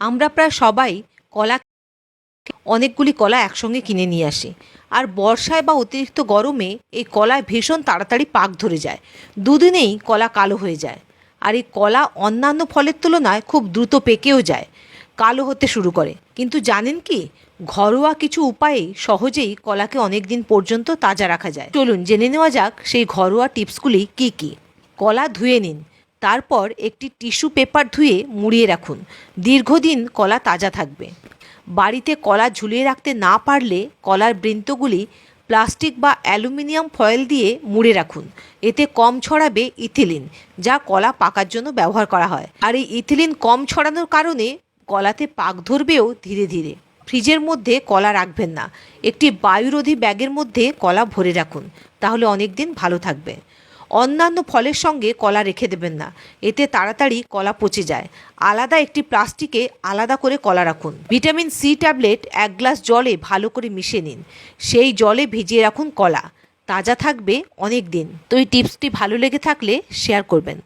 আমরা প্রায় সবাই কলা অনেকগুলি কলা একসঙ্গে কিনে নিয়ে আসি। আর বর্ষায় বা অতিরিক্ত গরমে এই কলায় ভীষণ তাড়াতাড়ি পাক ধরে যায়। দুদিনেই কলা কালো হয়ে যায়। আর এই কলা অন্যান্য ফলের তুলনায় খুব দ্রুত পেকেও যায়, কালো হতে শুরু করে। কিন্তু জানেন কি? ঘরোয়া কিছু উপায়ে সহজেই কলাকে অনেক দিন পর্যন্ত তাজা রাখা যায়। চলুন জেনে নেওয়া যাক সেই ঘরোয়া টিপসগুলি কি কি? কলা ধুয়ে নিন। তারপর একটি টিস্যু পেপার ধুয়ে মুড়িয়ে রাখুন। দীর্ঘদিন কলা তাজা থাকবে। বাড়িতে কলা ঝুলিয়ে রাখতে না পারলে কলার বৃন্তগুলি প্লাস্টিক বা অ্যালুমিনিয়াম ফয়েল দিয়ে মুড়ে রাখুন। এতে কম ছড়াবে ইথিলিন, যা কলা পাকার জন্য ব্যবহার করা হয়। আর এই ইথিলিন কম ছড়ানোর কারণে কলাতে পাক ধরবেও ধীরে ধীরে। ফ্রিজের মধ্যে কলা রাখবেন না। একটি বায়ুরোধী ব্যাগের মধ্যে কলা ভরে রাখুন, তাহলে অনেক দিন ভালো থাকবে। অন্যান্য ফলের সঙ্গে কলা রেখে দেবেন না। এতে তাড়াতাড়ি কলা পচে যায়। আলাদা একটি প্লাস্টিকে আলাদা করে কলা রাখুন। ভিটামিন সি ট্যাবলেট এক গ্লাস জলে ভালো করে মিশে নিন। সেই জলে ভিজিয়ে রাখুন কলা। তাজা থাকবে অনেক দিন। তো এই টিপসটি ভালো লেগে থাকলে শেয়ার করবেন।